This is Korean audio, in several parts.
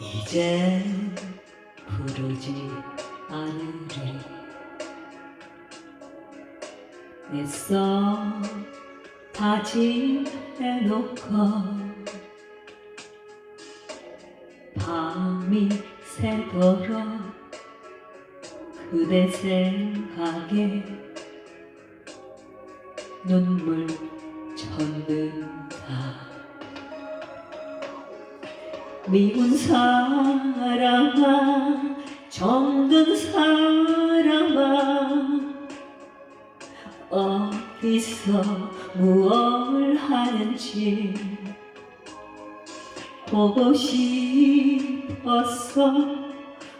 이제 부르지 않으리. 애써 다짐해놓고 밤이 새도록 그대 생각에 눈물 젖는다 미운 사람아 정든 사람아 어디서 무얼 하는지 보고 싶어서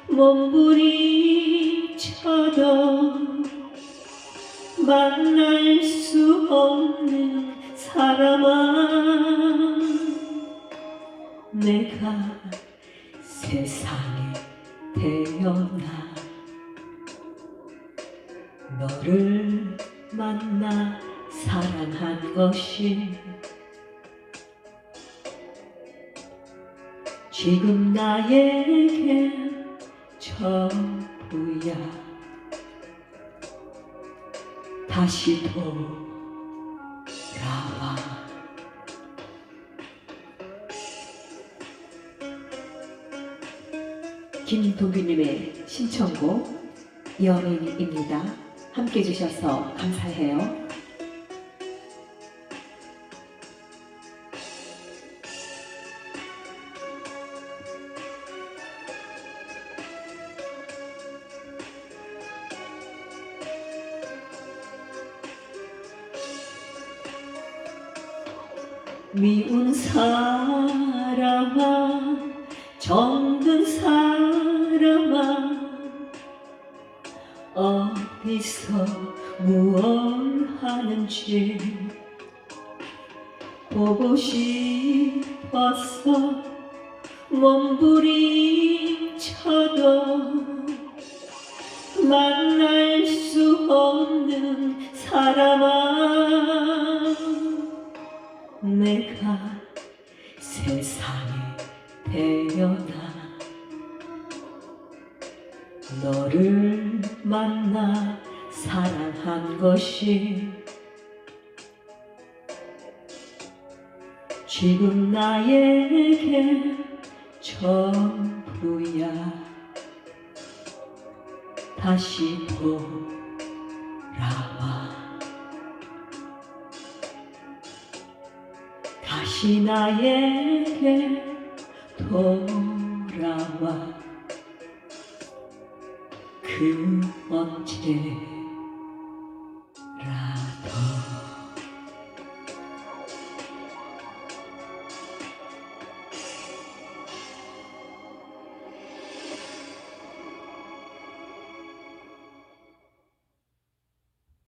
몸부림쳐도 만날 수 없는 사람아 내가 세상에 태어나 너를 만나 사랑한 것이 지금 나에게 전부야. 다시 돌 김동규님의 신청곡 연인입니다. 함께 해주셔서 감사해요. 미운 사람아 정든 사람아 어디서 무얼 하는지 보고 싶어서 몸부림쳐도 만날 수 없는 사람아 내가 세상에 태어나? 너를 만나 사랑한 것이 지금 나에게 전부야. 다시 돌아와. 다시 나에게 돌아와. 그 언제